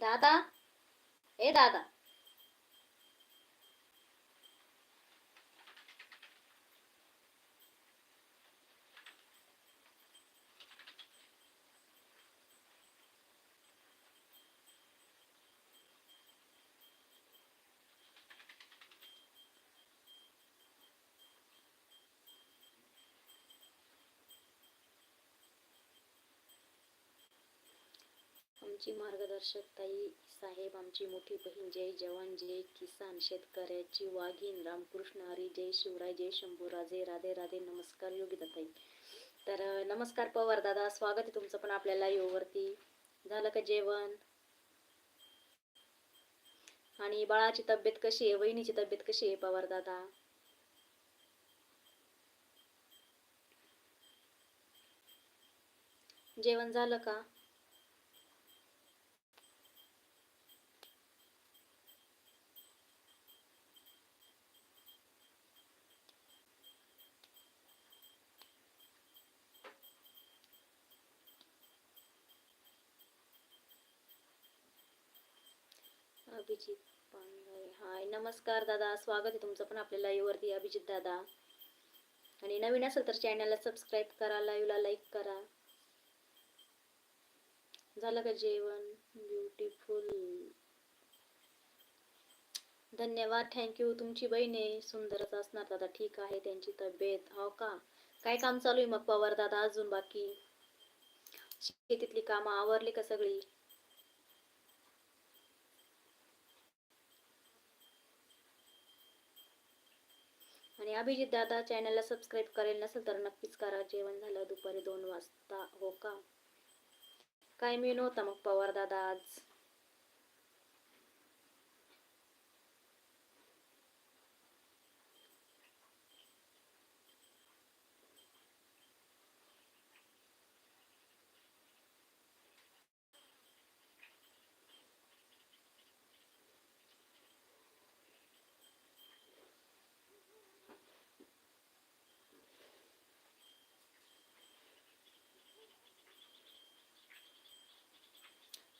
दादा ए दादा आमची मार्गदर्शक ताई साहेब आमची मोठी बहीण जय जवान जय किसान शेतकऱ्याची वाघीण रामकृष्ण हरी जय शिवराय जय शंभू राजे राधे राधे नमस्कार योगिता ताई तर नमस्कार पवार दादा स्वागत आहे तुमचं पण आपल्याला योवरती वरती. झालं का जेवण? आणि बाळाची तब्येत कशी आहे? वहिनीची तब्येत कशी आहे पवार दादा? जेवण झालं का? अभिजित पांढरे. हाय नमस्कार दादा. स्वागत आहे तुमचं पण आपल्या live अभिजित दादा. आणि नवीन असेल तर चॅनलला सबस्क्राईब करा लाईव्हला लाईक करा. झालं का जेवण? ब्युटिफुल धन्यवाद. थँक्यू तुमची बहीण आहे सुंदरच असणार दादा. ठीक आहे त्यांची तब्येत. हो का? काय काम चालू आहे मग पवार दादा? अजून बाकी? शेतीतली कामं आवरली का सगळी? आणि अभिजित दादा चॅनलला सबस्क्राईब करेल नसेल तर नक्कीच करा. जेवण झालं दुपारी दोन वाजता. हो का? काय मेनू होता मग पवार दादा आज?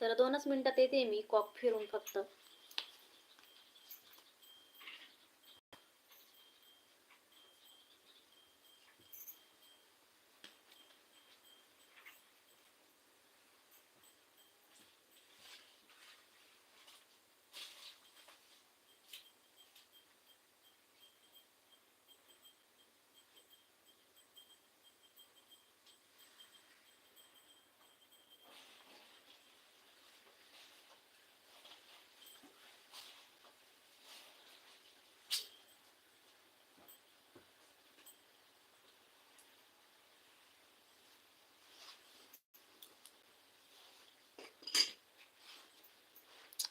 तर दोनच मिनिटात येते मी कॉक फिरून फक्त.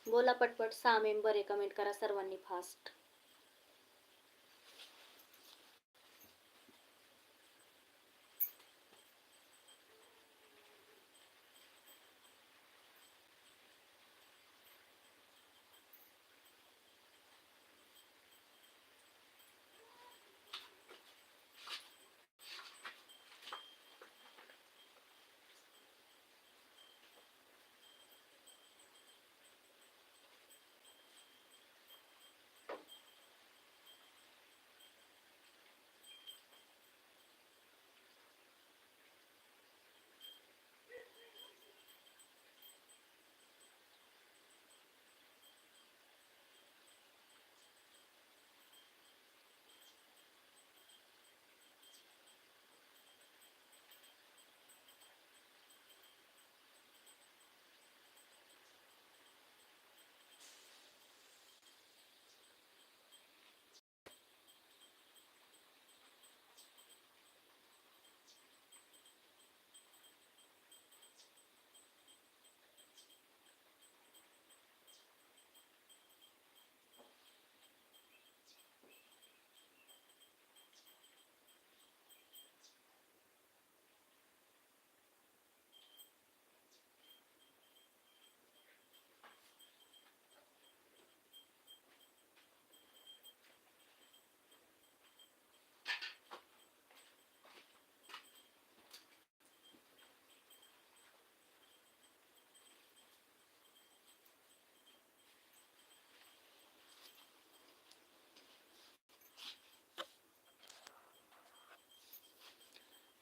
बोला पटपट सहा मेंबर आहे कमेंट करा सर्वांनी फास्ट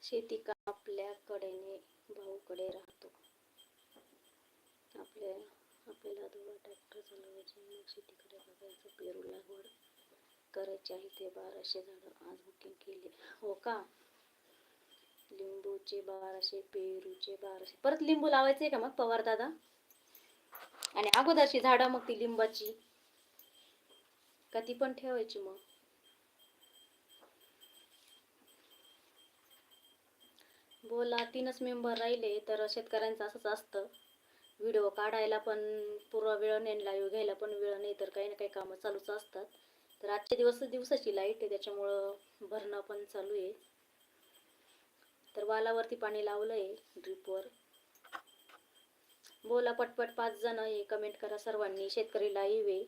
शेती का आपल्या कडेने भाऊकडे राहतो? आपल्या आपल्याला दोघा ट्रॅक्टर चालवायचे मग शेतीकडे बघायचं पेरू लागवड करायची आहे ते बाराशे झाडं आज बुकिंग केले. हो का? लिंबूचे बाराशे पेरूचे बाराशे. परत लिंबू लावायचे का मग पवार दादा? आणि अगोदरची झाडं मग ती लिंबाची? का ती पण ठेवायची मग? बोला तीनच मेंबर राहिले तर शेतकऱ्यांचं असंच असतं. व्हिडिओ काढायला पण पूर्व वेळ नाही लाईव्ह घ्यायला पण वेळ नाही तर काही ना काही कामं चालूच असतात. तर आजचे दिवस दिवसाची लाइट आहे त्याच्यामुळं भरणं पण चालू आहे. तर वालावरती पाणी लावलं आहे ड्रीपवर बोला पटपट पाच जण आहे कमेंट करा सर्वांनी शेतकरी लाईव्ह आहे.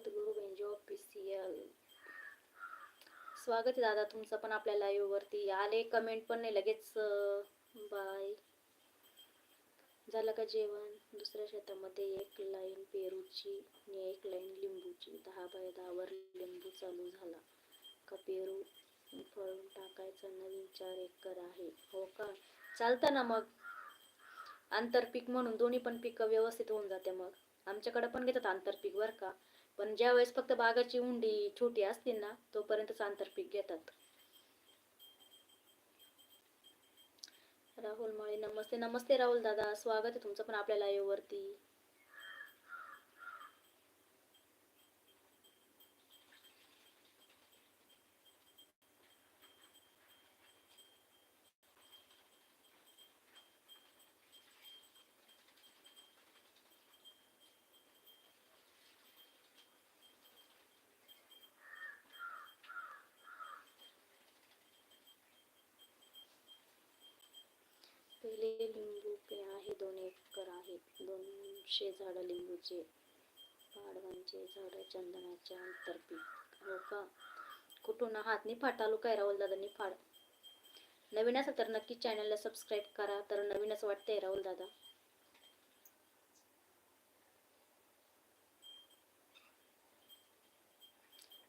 सद्गुरू बेंजो ऑफिशियल स्वागत आहे दादा तुमचं पण आपल्या लाईव्हवरती आले कमेंट पण नाही लगेच बाय झालं का जेवण? दुसऱ्या शेतामध्ये एक लाईन पेरूची आणि एक लाईन लिंबूची. दहा बाय दहावर लिंबू चालू झाला. का पेरू फळून टाकायचा नवीन चार एकर आहे. हो का? चालतं ना मग. आंतरपीक म्हणून दोन्ही पण पिकं व्यवस्थित होऊन जाते मग. आमच्याकडे पण घेतात आंतरपीक बरं का. पण ज्या वेळेस फक्त बागाची उंडी छोटी असते ना तोपर्यंतच आंतरपीक घेतात. राहुल मळे नमस्ते. नमस्ते राहुल दादा. स्वागत आहे तुमचं पण आपल्या लाईव्ह वरती पहिले लिंबू पे आहे दोन एकर आहेत. दोनशे झाडं लिंबूचे पाडवांचे झाडं चंदनाचे आंतरपीक हो का कुठून आहात? निफाड तालुका आहे राहुल दादा निफाड. नवीन असेल तर नक्की चॅनलला सबस्क्राईब करा. तर नवीनच वाटतंय राहुल दादा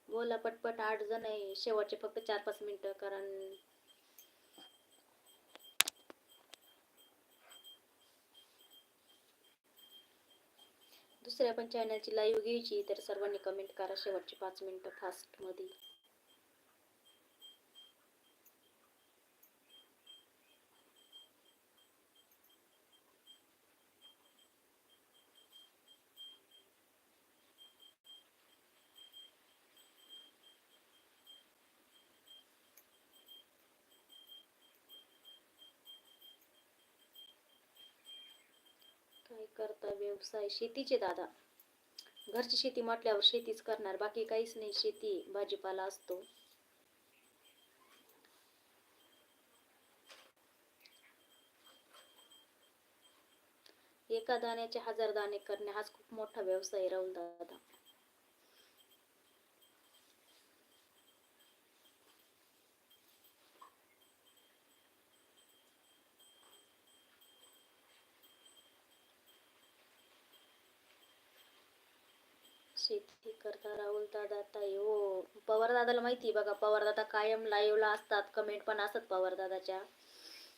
बोला पटपट आठ जण आहे. शेवटचे फक्त चार पाच मिनिटं कारण दुसऱ्या पण चॅनलची लाईव्ह घ्यायची तर सर्वांनी कमेंट करा शेवटची पाच मिनिटं फास्टमध्ये करता व्यवसाय शेतीचे दादा. घरची शेती म्हटल्यावर शेतीच करणार बाकी काहीच नाही शेती भाजीपाला असतो. एका दाण्याचे हजार दाणे करणे हाच खूप मोठा व्यवसाय राहुल दादा. ठीक करता राहुल दादा ताई हो पवार दादाला माहिती बघा पवार दादा कायम लाईव्हला असतात कमेंट पण असतात पवार दादाच्या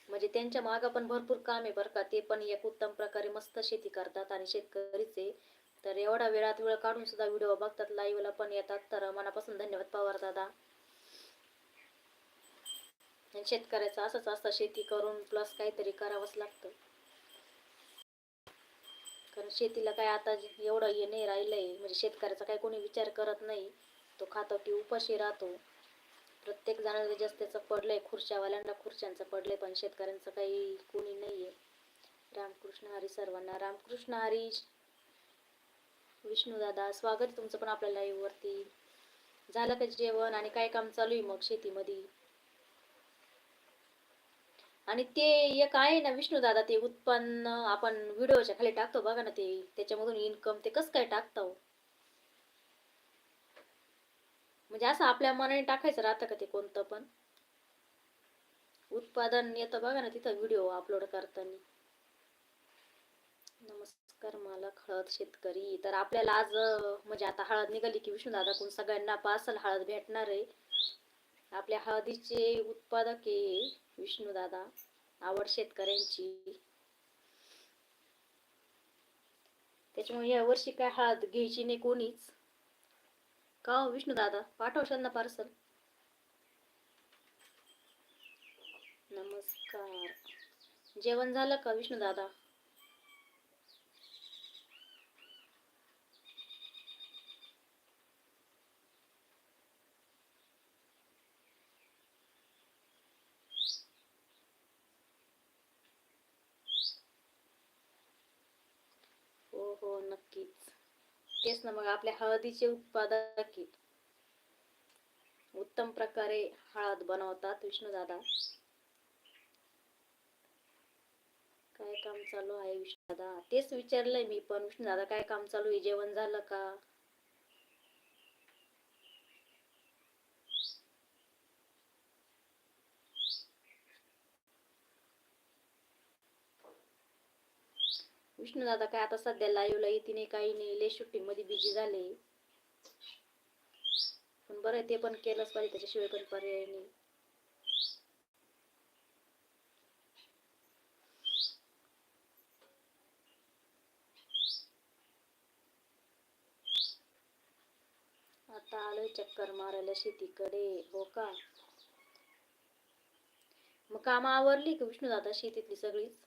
म्हणजे त्यांच्या मागं पण भरपूर काम आहे बरं का ते पण एक उत्तम प्रकारे मस्त शेती करतात आणि शेतकरीच आहे. तर एवढा वेळात वेळ काढून सुद्धा व्हिडिओ बघतात लाईव्हला पण येतात. तर मनापासून धन्यवाद पवार दादा आणि शेतकऱ्याचं असंच असतं शेती करून प्लस काहीतरी करावंच लागतं. कारण शेतीला काय आता एवढं हे नाही राहिलंय. म्हणजे शेतकऱ्याचा काही कोणी विचार करत नाही. तो खातो की उपाशी राहतो. प्रत्येक जणाला जास्त त्याचं पडलंय. खुर्च्यावाल्यांना खुर्च्यांचं पडलंय. पण शेतकऱ्यांचं काही कोणी नाहीये. रामकृष्ण हरी सर्वांना. रामकृष्ण हरी विष्णूदादा स्वागत तुमचं पण आपल्या लाईव्हवरती झालं का जेवण? आणि काय काम चालू आहे मग शेतीमध्ये? आणि ते एक आहे ना विष्णू दादा ते उत्पन्न आपण व्हिडिओच्या खाली टाकतो बघा ना ते त्याच्यामधून इन्कम ते कसं काय टाकतो हो? म्हणजे असं आपल्या मनाने टाकायचं राहतं का ते कोणतं पण? उत्पादन येतं बघा ना तिथं व्हिडिओ अपलोड करताना. नमस्कार मला हळद शेतकरी. तर आपल्याला आज म्हणजे आता हळद निघाली की विष्णू दादा कोण सगळ्यांना पार्सल हळद भेटणार आहे. आपल्या हळदीचे उत्पादक आहे विष्णूदादा आवड शेतकऱ्यांची. त्याच्यामुळे या वर्षी काय हळद घ्यायची नाही कोणीच. का हो पाठवशाल ना पार्सल नमस्कार. जेवण झालं का विष्णू हो नक्कीच. तेच ना मग आपल्या हळदीचे उत्पादक उत्तम प्रकारे हळद बनवतात विष्णू दादा. काय काम चालू आहे विष्णू दादा? तेच विचारलंय मी पण. विष्णू दादा काय काम चालू आहे? जेवण झालं का? विष्णू दादा काय आता सध्या लाईव्हला येते नाही काही नाही. ले शूटिंगमध्ये बिझी झाले. पण बरं आहे, ते पण केलंच पाहिजे त्याच्याशिवाय पण पर्याय नाही. आता आलोय चक्कर मारायला शेतीकडे. हो का? मग काम आवरली का विष्णू दादा शेतीतली सगळीच?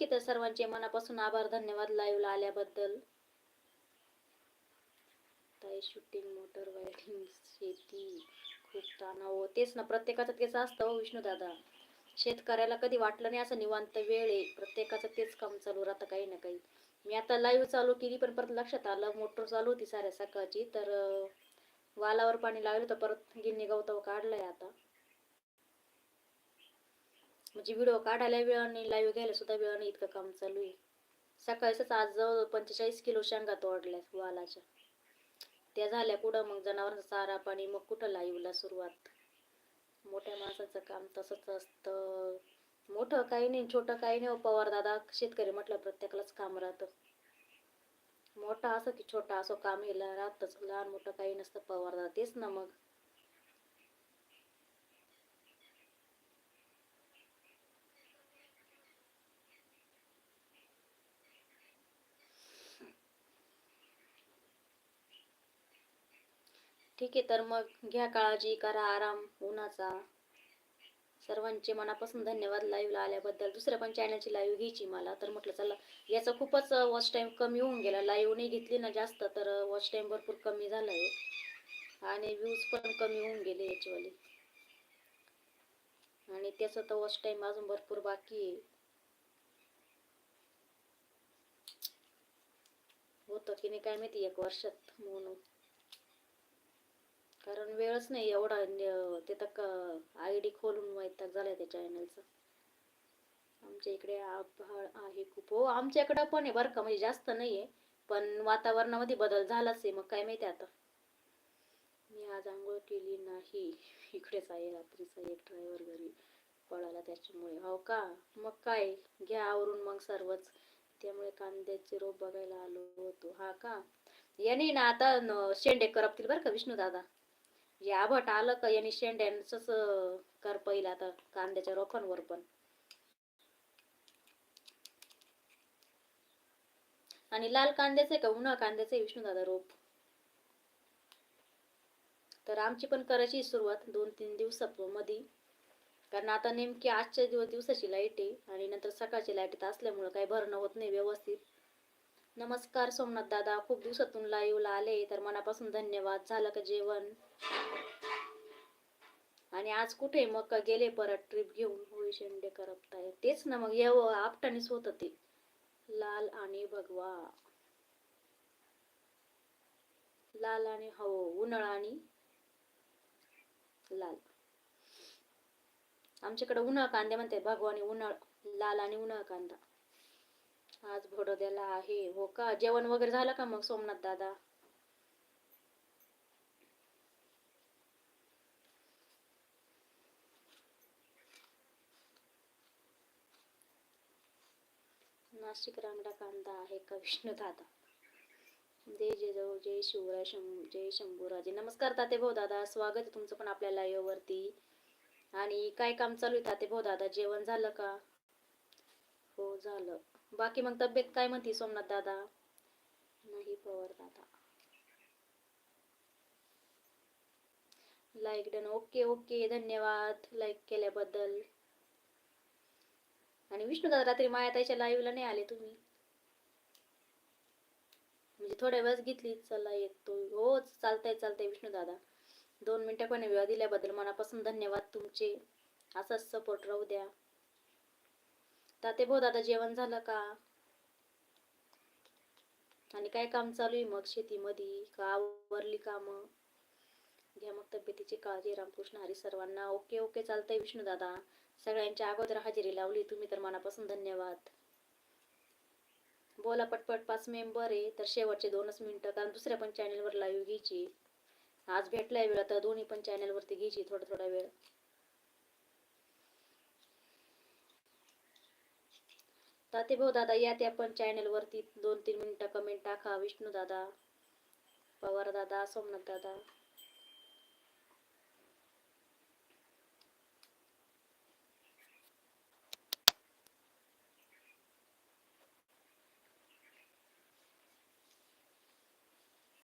ठीक आहे तर सर्वांचे मनापासून आभार धन्यवाद लाईव्हला आल्याबद्दल. ताई शूटिंग मोटर वायडिंग शेती खूप तणाव. तेच ना प्रत्येकाचं तेच असतं हो विष्णू दादा. शेतकऱ्याला कधी वाटलं नाही असं निवांत वेळ आहे. प्रत्येकाचं तेच काम चालू राहतं काही ना काही. मी आता लाईव्ह चालू केली पण परत लक्षात आलं मोटर चालू होती साऱ्या सकाळची. तर वालावर पाणी लावलं तर परत गिन्नी गवताव काढलंय आता. म्हणजे व्हिडिओ काढायला वेळ नाही लाईव्ह घ्यायला सुद्धा वेळ नाही इतकं काम चालू आहे. सकाळीच आज जवळ पंचेचाळीस किलो शेंगा तोडल्या वालाच्या. त्या झाल्या कुठं? मग जनावरांचा चारा पाणी मग कुठं लाईव्हला सुरुवात? मोठ्या माणसाचं काम तसंच असतं. मोठं काही नाही छोटं काही नाही हो पवार दादा. शेतकरी म्हटलं प्रत्येकालाच काम राहतं. मोठा असो की छोटा असो काम हे राहतच. लहान मोठं काही नसतं पवार दादा. तेच ना मग. ठीक आहे तर मग घ्या काळजी करा आराम उन्हाचा. सर्वांचे मनापासून धन्यवाद लाईव्हला आल्याबद्दल. दुसऱ्या पण चॅनलची लाईव्ह घ्यायची मला. तर म्हटलं चला याचा खूपच वॉच टाईम कमी होऊन गेला. लाईव्ह नाही घेतली ना जास्त तर वॉच टाईम भरपूर कमी झाला आहे आणि व्ह्यूज पण कमी होऊन गेले याच्यावाले. आणि त्याचं तर वॉच टाईम अजून भरपूर बाकी आहे. होतं की नाही काय माहिती एक वर्षात म्हणून. कारण वेळच नाही एवढा ते तर आय डी खोलून वैताग झालाय त्या चॅनलचा आमच्या इकडे आभाळ आहे खूप. हो आमच्याकडं पण आहे बरं का म्हणजे जास्त नाही आहे पण वातावरणामध्ये बदल झालाच आहे मग काय माहिती आता. मी आज आंघोळ केली नाही. इकडेच आहे रात्रीचा एक ड्रायव्हर घरी पळाला त्याच्यामुळे. हो का? मग काय? घ्या आवरून मग सर्वच. त्यामुळे कांद्याचे रोप बघायला आलो होतो. हा का? याने ना आता शेंडे करपतील बरं का विष्णू दादा म्हणजे आभट आलं का यांनी शेंड्यांचंच कर पहिलं आता कांद्याच्या रोपांवर पण. आणि लाल कांद्याचे आहे का? उन्हाळ कांद्याचे विष्णूदादा विष्णू दादा रोप. तर आमची पण करायची सुरुवात दोन तीन दिवसामध्ये. कारण आता नेमकी आजच्या दिवस दिवसाची लाइट आहे आणि नंतर सकाळची लाइट असल्यामुळं काही भरणं होत नाही व्यवस्थित. नमस्कार सोमनाथ दादा. खूप दिवसातून लाईव्हला आले तर मनापासून धन्यवाद. झालं का जेवण? आणि आज कुठे मग का गेले परत ट्रिप घेऊन? होळी शेंडे करपताय. तेच ना मग येव आपटानेच होत ते लाल आणि भगवा. लाल आणि हो उन्हाळा आणि लाल. आमच्याकडे उन्हाळ कांदे म्हणते भगवानी उन्हाळ लाल आणि उन्हाळ कांदा. आज बडोद्याला आहे. हो का? जेवण वगैरे झालं का मग सोमनाथ दादा? नाशिक रांगडा कांदा आहे का विष्णू दादा? जय जय जाऊ जय शिवराय शं जय शंभूराजे. नमस्कार ताते भाऊ दादा स्वागत आहे तुमचं पण आपल्या live वरती आणि काय काम चालू आहे ताते भाऊ दादा? जेवण झालं का? हो झालं. बाकी मग तब्येत काय म्हणते सोमनाथ दादा? नाही पवार दादा. लाईक डन ओके ओके धन्यवाद लाईक केल्याबद्दल. आणि विष्णू दादा रात्री मायाताईच्या लाईव्हला नाही आले तुम्ही? म्हणजे थोड्या वेळेस घेतली चला येतो. हो चालतंय चालतंय विष्णू दादा. दोन मिनिटं पण वेळ दिल्याबद्दल मनापासून धन्यवाद तुमचे. असाच सपोर्ट राहू द्या. ताते भाऊ दादा जेवण झालं का? आणि काय काम चालू आहे मग शेतीमध्ये? का आवरली कामं? घ्या मग तब्येतीची काळजी रामकृष्ण हरी सर्वांना. ओके ओके चालतंय विष्णू दादा. सगळ्यांच्या अगोदर हजेरी लावली. तुम्ही तर मनापासून धन्यवाद. बोला पटपट पाच मेंबर आहे तर शेवटचे दोनच मिनिटं कारण दुसऱ्या पण चॅनेलवर लाईव्ह घ्यायची. आज भेटलाय वेळ तर दोन्ही पण चॅनेलवरती घ्यायची थोडा थोडा वेळ. ताते भाऊ दादा या त्या पण चॅनलवरती दोन तीन मिनिटं कमेंट टाका. विष्णू दादा पवार दादा सोमनाथ दादा.